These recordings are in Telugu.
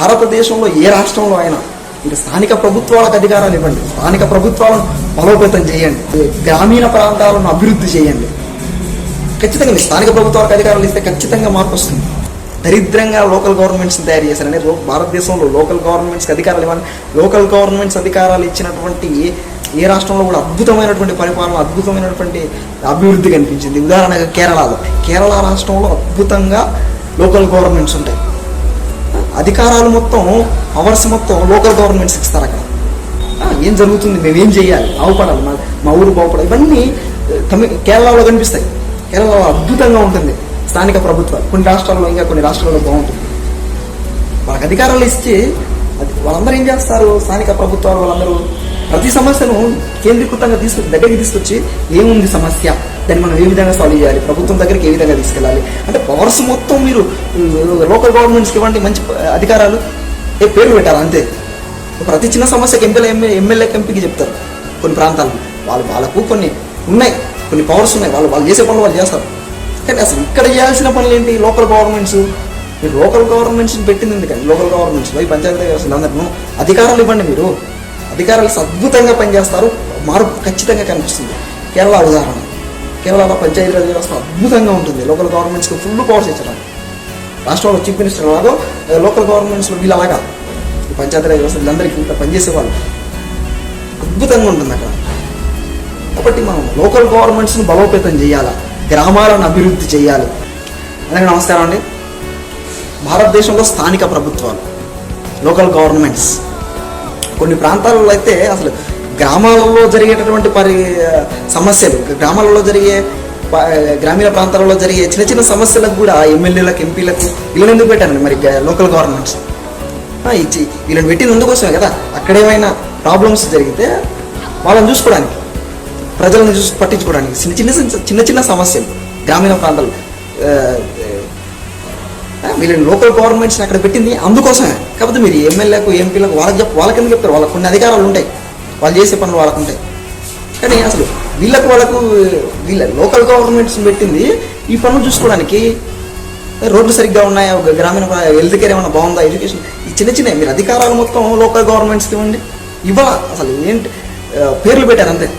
భారతదేశంలో ఏ రాష్ట్రంలో అయినా మీరు స్థానిక ప్రభుత్వాలకు అధికారాలు ఇవ్వండి. స్థానిక ప్రభుత్వాలను బలోపేతం చేయండి. గ్రామీణ ప్రాంతాలను అభివృద్ధి చేయండి. ఖచ్చితంగా మీ స్థానిక ప్రభుత్వాలకు అధికారాలు ఇస్తే ఖచ్చితంగా మార్పు వస్తుంది. దరిద్రంగా లోకల్ గవర్నమెంట్స్ తయారు చేశారని భారతదేశంలో లోకల్ గవర్నమెంట్స్కి అధికారాలు ఇవ్వాలి లోకల్ గవర్నమెంట్స్ అధికారాలు ఇచ్చినటువంటి ఏ- ఏ రాష్ట్రంలో కూడా అద్భుతమైనటువంటి పరిపాలన అద్భుతమైనటువంటి అభివృద్ధి కనిపించింది. ఉదాహరణగా కేరళలో. కేరళ రాష్ట్రంలో అద్భుతంగా లోకల్ గవర్నమెంట్స్ ఉంటాయి. అధికారాలు మొత్తం పవర్స్ మొత్తం లోకల్ గవర్నమెంట్స్ ఇస్తారు అక్కడ. ఏం జరుగుతుంది? మేము ఏం చేయాలి? బాగుపడాలి. మా మా ఊరు బాగుపడాలి. ఇవన్నీ తమిళ కేరళలో కనిపిస్తాయి. కేరళలో అద్భుతంగా ఉంటుంది స్థానిక ప్రభుత్వాలు. కొన్ని రాష్ట్రాల్లో ఇంకా కొన్ని రాష్ట్రాల్లో బాగుంటుంది. వాళ్ళకి అధికారాలు ఇచ్చి అది వాళ్ళందరూ ఏం చేస్తారు? స్థానిక ప్రభుత్వాలు వాళ్ళందరూ ప్రతి సమస్యను కేంద్రీకృతంగా తీసుకొచ్చి దగ్గరికి తీసుకొచ్చి ఏముంది సమస్య? దాన్ని మనం ఏ విధంగా సాల్వ్ చేయాలి? ప్రభుత్వం దగ్గరికి ఏ విధంగా తీసుకెళ్ళాలి? అంటే పవర్స్ మొత్తం మీరు లోకల్ గవర్నమెంట్స్కి ఇవ్వండి మంచి అధికారాలు ఏ పేరు పెట్టాలి? అంతే. ప్రతి చిన్న సమస్యకి ఎంపీల ఎమ్మెల్యే ఎంపీకి చెప్తారు కొన్ని ప్రాంతాలను వాళ్ళు వాళ్ళకు కొన్ని ఉన్నాయి కొన్ని పవర్స్ ఉన్నాయి. వాళ్ళు వాళ్ళు చేసే పనులు వాళ్ళు చేస్తారు. కానీ అసలు ఇక్కడ చేయాల్సిన పనులు ఏంటి? లోకల్ గవర్నమెంట్స్ మీరు లోకల్ గవర్నమెంట్స్ని పెట్టింది ఎందుకండి లోకల్ గవర్నమెంట్స్ ఈ పంచాయతీ వ్యవస్థలు అందరూ అధికారాలు ఇవ్వండి మీరు. అధికారులు అద్భుతంగా పనిచేస్తారు. మార్పు ఖచ్చితంగా కనిపిస్తుంది. కేరళ ఉదాహరణ. కేరళలో పంచాయతీరాజ్ వ్యవస్థ అద్భుతంగా ఉంటుంది. లోకల్ గవర్నమెంట్స్కి ఫుల్ పవర్స్ ఇచ్చడం రాష్ట్రంలో చీఫ్ మినిస్టర్ లాగో లోకల్ గవర్నమెంట్స్లో వీళ్ళు అలాగా. పంచాయతీరాజ్ వ్యవస్థ వీళ్ళందరికీ ఇంత పనిచేసే వాళ్ళు అద్భుతంగా ఉంటుంది అక్కడ. కాబట్టి మనం లోకల్ గవర్నమెంట్స్ని బలోపేతం చేయాలి? గ్రామాలను అభివృద్ధి చేయాలి. అలాగే నమస్కారం అండి. భారతదేశంలో స్థానిక ప్రభుత్వాలు లోకల్ గవర్నమెంట్స్ కొన్ని ప్రాంతాలలో అయితే అసలు గ్రామాలలో జరిగేటటువంటి పరి సమస్యలు గ్రామాలలో జరిగే గ్రామీణ ప్రాంతాలలో జరిగే చిన్న చిన్న సమస్యలకు కూడా ఎమ్మెల్యేలకు ఎంపీలకు వీళ్ళని ఎందుకు పెట్టారండి మరి లోకల్ గవర్నమెంట్స్? ఇచ్చి వీళ్ళని పెట్టిన అందుకోసమే కదా అక్కడేమైనా ప్రాబ్లమ్స్ జరిగితే వాళ్ళని చూసుకోవడానికి ప్రజలను చూసి పట్టించుకోవడానికి చిన్న చిన్న చిన్న చిన్న సమస్యలు గ్రామీణ ప్రాంతాలు వీళ్ళని లోకల్ గవర్నమెంట్స్ అక్కడ పెట్టింది అందుకోసమే. కాకపోతే మీరు ఎమ్మెల్యేకు ఎంపీలకు వాళ్ళకి చెప్ వాళ్ళకి ఎందుకు చెప్తారు? వాళ్ళకి కొన్ని అధికారాలు ఉంటాయి. వాళ్ళు చేసే పనులు వాళ్ళకు ఉంటాయి. కానీ అసలు వీళ్ళకు వాళ్ళకు వీళ్ళ లోకల్ గవర్నమెంట్స్ పెట్టింది ఈ పనులు చూసుకోవడానికి. రోడ్లు సరిగ్గా ఉన్నాయా? ఒక గ్రామీణ హెల్త్ కేర్ ఏమైనా బాగుందా? ఎడ్యుకేషన్. ఈ చిన్న చిన్న మీరు అధికారాలు మొత్తం లోకల్ గవర్నమెంట్స్కి ఇవ్వండి. ఇవ్వాల. అసలు ఏంటి? పేర్లు పెట్టారు అంతే.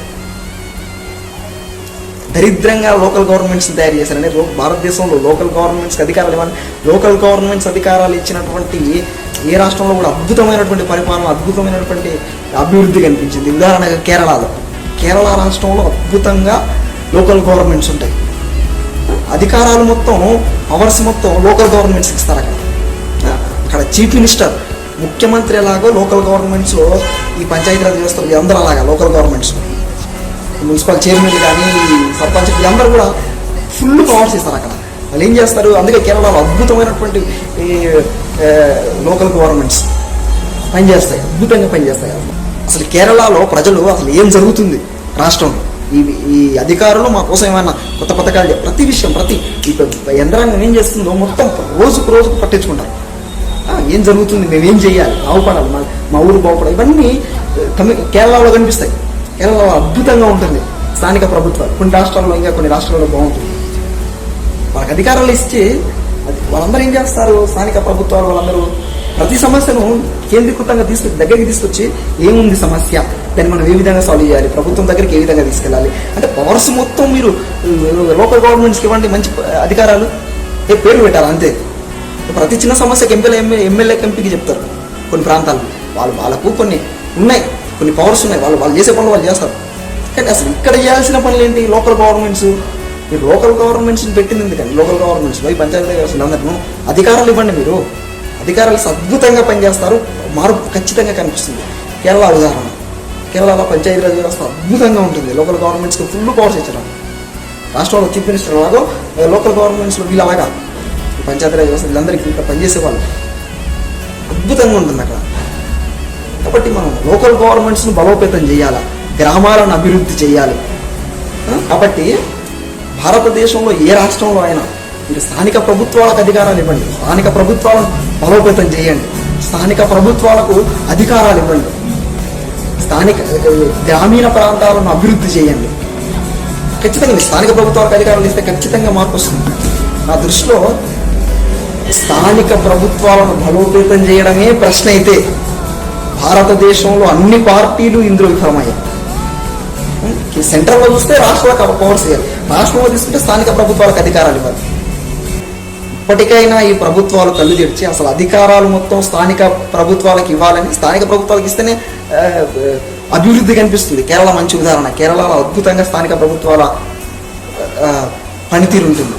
దరిద్రంగా లోకల్ గవర్నమెంట్స్ తయారు చేశారని భారతదేశంలో లోకల్ గవర్నమెంట్స్కి అధికారాలు ఇవ్వాలి లోకల్ గవర్నమెంట్స్ అధికారాలు ఇచ్చినటువంటి ఏ- రాష్ట్రంలో కూడా అద్భుతమైనటువంటి పరిపాలన అద్భుతమైనటువంటి అభివృద్ధి కనిపించింది. ఉదాహరణగా కేరళలో. కేరళ రాష్ట్రంలో అద్భుతంగా లోకల్ గవర్నమెంట్స్ ఉంటాయి. అధికారాలు మొత్తం పవర్స్ మొత్తం లోకల్ గవర్నమెంట్స్ ఇస్తారు అక్కడ. అక్కడ చీఫ్ మినిస్టర్ ముఖ్యమంత్రి ఎలాగో లోకల్ గవర్నమెంట్స్లో ఈ పంచాయతీరాజ్ వ్యవస్థలు అందరూ అలాగా లోకల్ గవర్నమెంట్స్. మున్సిపల్ చైర్మన్లు కానీ సర్పంచ్ వీళ్ళందరూ కూడా ఫుల్ పవర్స్ ఇస్తారు అక్కడ. వాళ్ళు ఏం చేస్తారు? అందుకే కేరళలో అద్భుతమైనటువంటి ఈ లోకల్ గవర్నమెంట్స్ పనిచేస్తాయి అద్భుతంగా పనిచేస్తాయి. అసలు కేరళలో ప్రజలు అసలు ఏం జరుగుతుంది రాష్ట్రంలో ఈ ఈ అధికారులు మా కోసం ఏమైనా కొత్త పథకాలు ప్రతి విషయం ప్రతి యంత్రాంగం ఏం చేస్తుందో మొత్తం రోజుకు రోజుకు పట్టించుకుంటారు. ఏం జరుగుతుంది? మేమేం చేయాలి? బాగుపడాలి. మా మా ఊరు బాగుపడాలి. ఇవన్నీ తమిళ కేరళలో కనిపిస్తాయి. కేరళలో అద్భుతంగా ఉంటుంది. స్థానిక ప్రభుత్వాలు కొన్ని రాష్ట్రాల్లో ఇంకా కొన్ని రాష్ట్రాల్లో బాగుంటుంది. వాళ్ళకి అధికారాలు ఇచ్చి వాళ్ళందరూ ఏం చేస్తారు? స్థానిక ప్రభుత్వాలు వాళ్ళందరూ ప్రతి సమస్యను కేంద్రీకృతంగా తీసుకు దగ్గరికి తీసుకొచ్చి ఏముంది సమస్య? దాన్ని మనం ఏ విధంగా సాల్వ్ చేయాలి? ప్రభుత్వం దగ్గరికి ఏ విధంగా తీసుకెళ్ళాలి? అంటే పవర్స్ మొత్తం మీరు లోకల్ గవర్నమెంట్స్కి ఇవ్వండి మంచి అధికారాలు. ఏ పేరు పెట్టాలి? అంతే. ప్రతి చిన్న సమస్యకి ఎంపీల ఎమ్మెల్యే ఎంపీకి చెప్తారు. కొన్ని ప్రాంతాలు వాళ్ళు వాళ్ళకు కొన్ని ఉన్నాయి. కొన్ని పవర్స్ ఉన్నాయి. వాళ్ళు వాళ్ళు చేసే పనులు వాళ్ళు చేస్తారు. కానీ అసలు ఇక్కడ చేయాల్సిన పనులు ఏంటి? లోకల్ గవర్నమెంట్స్ మీరు లోకల్ గవర్నమెంట్స్ని పెట్టింది ఎందుకండి లోకల్ గవర్నమెంట్స్ ఈ పంచాయతీ వ్యవస్థలు అందరూ అధికారాలు ఇవ్వండి మీరు. అధికారులు అద్భుతంగా పనిచేస్తారు. మార్పు ఖచ్చితంగా కనిపిస్తుంది. కేరళ ఉదాహరణ. కేరళలో పంచాయతీరాజ్ వ్యవస్థ అద్భుతంగా ఉంటుంది. లోకల్ గవర్నమెంట్స్కి ఫుల్ పవర్స్ ఇచ్చడం రాష్ట్రంలో చీఫ్ మినిస్టర్ లాగో లోకల్ గవర్నమెంట్స్లో వీళ్ళు అలాగా ఈ పంచాయతీరాజ్ వ్యవస్థ వీళ్ళందరికీ ఇంత పనిచేసే వాళ్ళు. అద్భుతంగా ఉంటుంది అక్కడ. కాబట్టి మనం లోకల్ గవర్నమెంట్స్ను బలోపేతం చేయాలి? గ్రామాలను అభివృద్ధి చేయాలి. కాబట్టి భారతదేశంలో ఏ రాష్ట్రంలో అయినా మీరు స్థానిక ప్రభుత్వాలకు అధికారాలు ఇవ్వండి. స్థానిక ప్రభుత్వాలను బలోపేతం చేయండి. స్థానిక ప్రభుత్వాలకు అధికారాలు ఇవ్వండి. స్థానిక గ్రామీణ ప్రాంతాలను అభివృద్ధి చేయండి. ఖచ్చితంగా స్థానిక ప్రభుత్వాలకు అధికారాలు ఇస్తే ఖచ్చితంగా మార్పు వస్తుంది. నా దృష్టిలో స్థానిక ప్రభుత్వాలను బలోపేతం చేయడమే ప్రశ్న అయితే. భారతదేశంలో అన్ని పార్టీలు ఇందులో విఫలమయ్యాయి. సెంట్రల్లో చూస్తే రాష్ట్రాలకు పవర్స్ ఇవ్వాలి రాష్ట్రంలో తీసుకుంటే స్థానిక ప్రభుత్వాలకు అధికారాలు ఇవ్వాలి. ఇప్పటికైనా ఈ ప్రభుత్వాలు కళ్ళు తెరిచి అసలు అధికారాలు మొత్తం స్థానిక ప్రభుత్వాలకు ఇవ్వాలని స్థానిక ప్రభుత్వాలకు ఇస్తేనే అభివృద్ధి కనిపిస్తుంది. కేరళ మంచి ఉదాహరణ. కేరళలో అద్భుతంగా స్థానిక ప్రభుత్వాల పనితీరు ఉంటుంది.